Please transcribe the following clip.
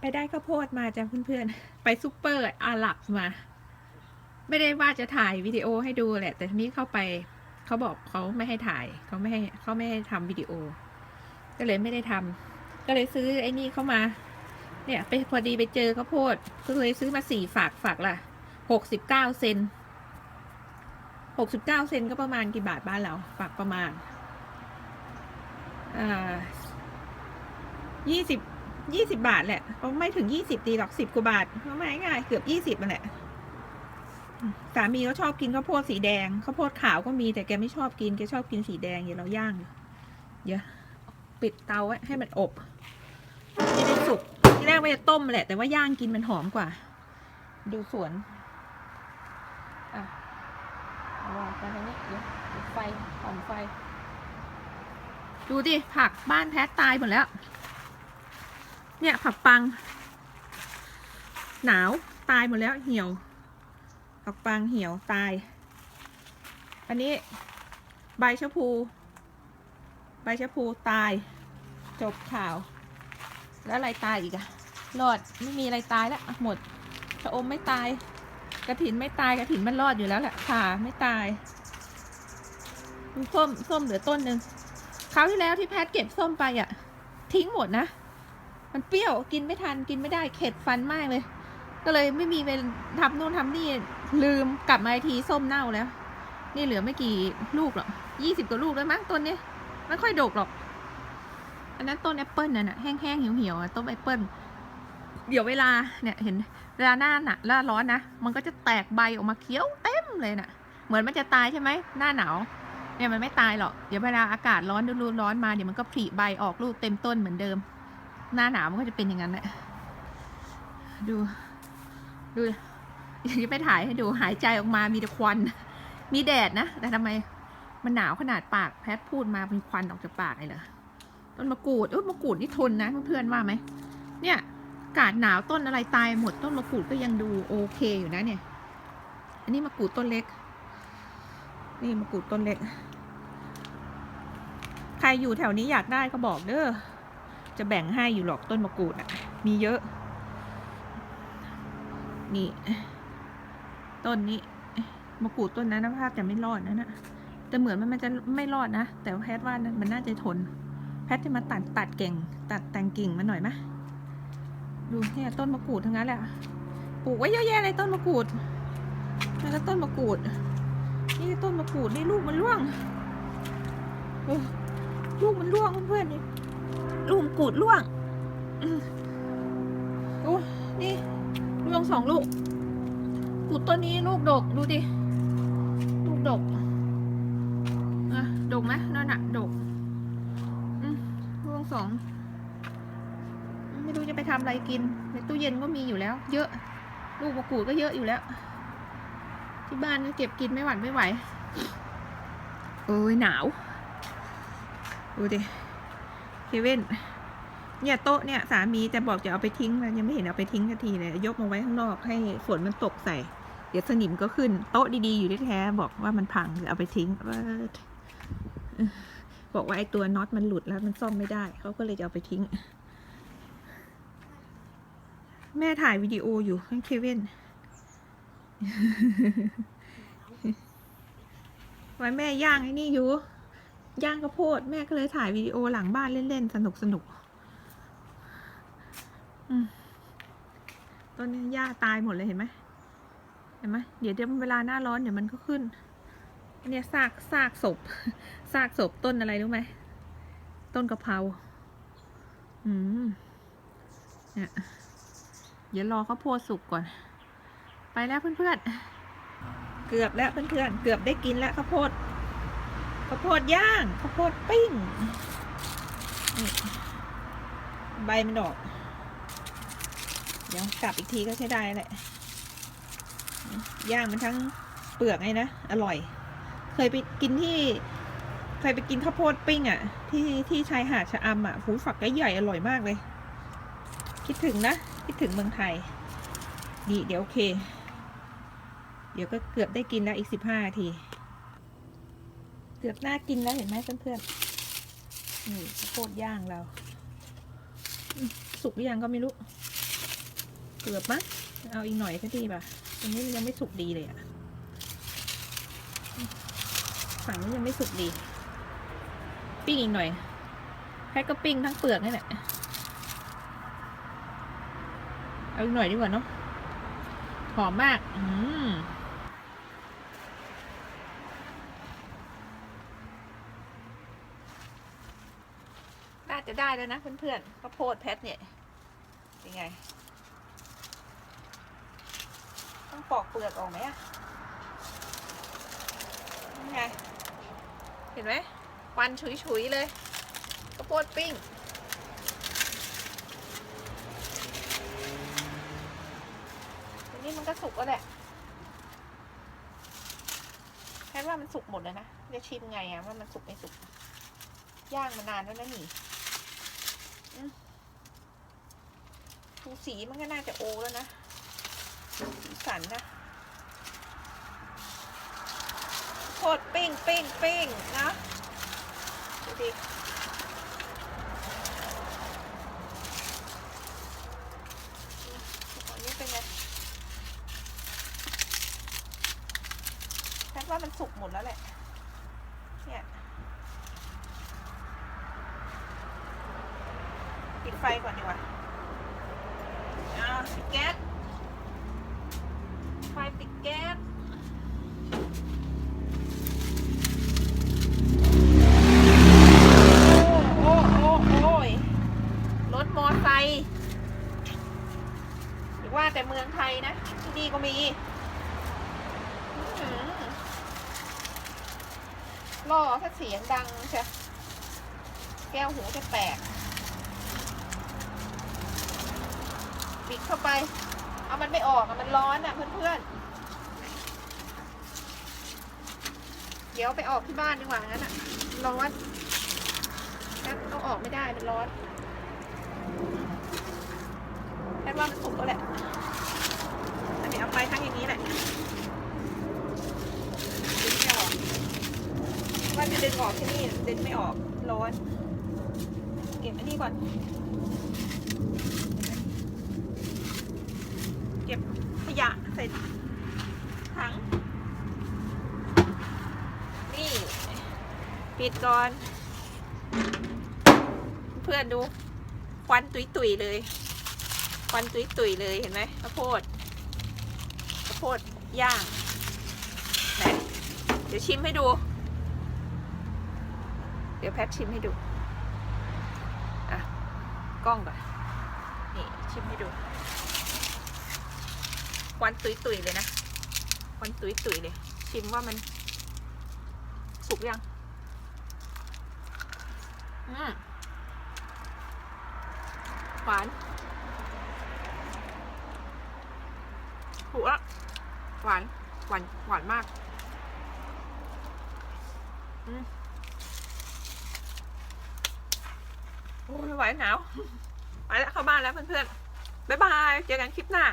ไปได้ข้าวโพดมาจ้ะเพื่อนๆ ไปซูเปอร์อาหรับมา ไม่ได้ว่าจะถ่ายวิดีโอให้ดูแหละ แต่ทีนี้เข้าไปเขาบอกเขาไม่ให้ถ่ายเขาไม่ให้เขาไม่ให้ทำวิดีโอ ก็เลยไม่ได้ทำก็เลยซื้อไอ้นี่เข้ามา เนี่ยไปพอดีไปเจอข้าวโพด ก็เลยซื้อมาสี่ฝากฝากละหกสิบเก้าเซนหกสิบเก้าเซนก็ประมาณกี่บาทบ้านเราฝากประมาณอ่ายี่สิบ ยี่สิบาทแหละไม่ถึงยี่สิบตีหรอกสิบกว่าบาทก็ไม่ง่ายเกือบยี่สิบมาแหละสามีเขาชอบกินข้าวโพดสีแดงข้าวโพดขาวก็มีแต่แกไม่ชอบกินแกชอบกินสีแดงเดี๋ยวเราย่างเดี๋ยวปิดเตาไว้ให้มันอบจะได้สุกที่แรกว่าจะต้มแหละ แต่ว่าย่างกินมันหอมกว่า ดูสวนอะวางกันตรงนี้เดี๋ยวไฟผ่อนไฟ ดูดิผักบ้านแพทตายหมดแล้ว เนี่ยผักปัง หนาวตายหมดแล้วเหี่ยว ผักปังเหี่ยวตาย อันนี้ใบชะพู ใบชะพูตาย จบข่าว แล้วอะไรตายอีกอะรอดไม่มีอะไรตายแล้วหมดชะอมไม่ตายกระถินไม่ตายกระถินมันรอดอยู่แล้วแหละข่าไม่ตายส้มส้มเหลือต้นหนึ่งคราวที่แล้วที่แพทเก็บส้มไปอะทิ้งหมดนะ มันเปรี้ยวกินไม่ทันกินไม่ได้เข็ดฟันมากเลย ก็เลยไม่มีเวลทำนู่นทำนี่ลืมกลับมาอีกทีส้มเน่าแล้ว นี่เหลือไม่กี่ลูกหรอกยี่สิบกว่าลูกแล้วมั้งต้นนี้ไม่ค่อยดกหรอก อันนั้นต้นแอปเปิลน่ะนะแห้งๆเหี่ยวๆต้นแอปเปิลเดี๋ยวเวลาเนี่ยเห็นเวลาหน้าหนาหน้าร้อนนะมันก็จะแตกใบออกมาเขี้ยวเต็มเลยน่ะ เหมือนมันจะตายใช่ไหมหน้าหนาวเนี่ยมันไม่ตายหรอกเดี๋ยวเวลาอากาศร้อนดูร้อนมาเดี๋ยวมันก็ผลิใบออกลูกเต็มต้นเหมือนเดิม หน้าหนาวมันก็จะเป็นอย่างนั้นแหละดู ดูอยังไม่ถ่ายให้ดูหายใจออกมามีแต่ควัน มีแดดนะ แต่ทำไมมันหนาวขนาดปากแพทพูดมาเป็นควันออกจากปากเลยเหรอต้นมะกรูดเอ้ยมะกรูดนี่ทนนะเพื่อนๆว่าไหมเนี่ยอากาศหนาวต้นอะไรตายหมดต้นมะกรูดก็ยังดูโอเคอยู่นะเนี่ย อันนี้มะกรูดต้นเล็ก นี่มะกรูดต้นเล็ก ใครอยู่แถวนี้อยากได้ก็บอกเด้อ จะแบ่งให้อยู่หรอกต้นมะกรูดอะมีเยอะ นี่ ต้นนี้มะกรูดต้นนั้นนะภาพจะไม่รอดนะนะแต่เหมือนมันมันจะไม่รอดนะ แต่แพทย์ว่านะมันน่าจะทน แพทย์จะมาตัดตัดเก่ง ตัดแต่งกิ่งมันหน่อยไหมดูเนี่ยต้นมะกรูดทั้งนั้นแหละปลูกไว้เยอะแยะเลยต้นมะกรูดแล้วต้นมะกรูด นี่ต้นมะกรูดนี่ลูกมันร่วงลูกมันร่วงเพื่อนๆนี่ ลูกมกูดร่วงอืมโอ้นี่ร่วงสองลูก กูดต้นนี้ลูกดกดูดิลูกดกอะดกไหมนั่นอะดกล่วงสองไม่รู้จะไปทำอะไรกินในตู้เย็นก็มีอยู่แล้ว เยอะ ลูกมะกรูดก็เยอะอยู่แล้ว ที่บ้านก็เก็บกินไม่หวั่นไม่ไหว เอ้ยหนาว ดูดิ เควินเนี่ยโต๊ะเนี่ยสามีจะบอกจะเอาไปทิ้งแล้วยังไม่เห็นเอาไปทิ้งสักทีเลยยกมาไว้ข้างนอกให้ฝนมันตกใส่ เดี๋ยวสนิมก็ขึ้นโต๊ะดีๆอยู่แท้บอกว่ามันพังเอาไปทิ้งว่าบอกว่าไอ้ตัวน็อตมันหลุดแล้วมันซ่อมไม่ได้เขาก็เลยจะเอาไปทิ้ง แม่ถ่ายวิดีโออยู่ให้เควินไว้แม่ย่างไอ้นี่อยู่ ย่างข้าวโพด แม่ก็เลยถ่ายวิดีโอหลังบ้านเล่น ๆ สนุกสนุกต้นนี้หญ้าตายหมดเลยเห็นไหมเห็นไหมเดี๋ยวเดี๋ยวเวลาหน้าร้อนเดี๋ยวมันก็ขึ้นอันเนี้ยซากซากศพซากศพต้นอะไรรู้ไหมต้นกะเพราอืมเนี่ยเดี๋ยวรอข้าวโพดสุกก่อน ไปแล้วเพื่อนๆเกือบแล้วเพื่อนๆเกือบได้กินแล้วข้าวโพด ข้าวโพดย่างข้าวโพดปิ้งใบมันดอก เดี๋ยวกลับอีกทีก็ใช้ได้แหละ ย่างมันทั้งเปลือกไงนะ อร่อย เคยไปกินที่เคยไปกินข้าวโพดปิ้งอะ่ะ ที่ที่ชายหาดชะอำอะ่ะหูฝักใหญ่อร่อยมากเลย คิดถึงนะ คิดถึงเมืองไทย ดีเดี๋ยวโอเค เดี๋ยวก็เกือบได้กินแล้วอีกสิบห้าที เกือบน่ากินแล้วเห็นไหมเพื่อนๆนี่ข้าวโพดย่างเราสุกหรือยังก็ไม่รู้ เกือบมั้งเอาอีกหน่อยก็ดีป่ะตรงนี้มันยังไม่สุกดีเลยอะฝั่งนี้ยังไม่สุกดี ปิ้งอีกหน่อยแพ็กก็ปิ้งทั้งเปลือกนี่แหละเอาอีกหน่อยดีกว่าเนาะหอมมาก อืม จะได้แล้วนะเพื่อนๆข้าวโพดแพทเนี่ยเป็นไง ต้องปอกเปลือกออกไหมอะนี่ไง เห็นไหมควันฉุยๆเลยข้าวโพดปิ้งทีนี้มันก็สุกแล้วแหละแค่ว่ามันสุกหมดแล้วนะ จะชิมไงอะว่ามันสุกไม่สุก ย่างมานานแล้วนะนี่ ดูสีมันก็น่าจะโอแล้วนะสีสันนะโคตรปิ้งปิ้งปิ้งนะดูดิ อันนี้เป็นไงแค่ว่ามันสุกหมดแล้วแหละ เนี่ย ปิดไฟก่อนดีกว่าอ่าปิดแก๊สไฟปิดแก๊สโอ้โอ้โอ้ยรถมอไซค์หรือว่าแต่เมืองไทยนะ ที่นี่ก็มีอื้อหือล่อถ้าเสียงดังใช่แก้วหูจะแตก ปิดเข้าไป เอามันไม่ออกอะมันร้อนอะเพื่อนๆ เดี๋ยวไปออกที่บ้านดีกว่างั้นอะร้อนงั้นเอาออกไม่ได้มันร้อนแค่ว่ามันสุกแล้วแหละอันนี้เอาไปทั้งอย่างนี้แหละดึงไม่ออกว่าจะดึงออกที่นี่ดึงไม่ออกร้อน เก็บอันนี้ก่อน เก็บขยะใส่ถัง นี่ ปิดก่อน เพื่อนดู ควันตุยตุยๆเลย ควันตุยตุยๆเลยเห็นไหมข้าวโพดข้าวโพดย่างไหนเดี๋ยวชิมให้ดู เดี๋ยวแพทชิมให้ดู อะ กล้องก่อน นี่ ชิมให้ดู ควันตุยตุยเลยนะควันตุยตุยเลย ชิมว่ามัน สุกยัง อืมหวานหัวหวาน หวาน หวานมาก อืมโอ้ยไหวหนาว ไปแล้วเข้าบ้านแล้วเพื่อนๆ บ๊ายบาย เจอกันคลิปหน้า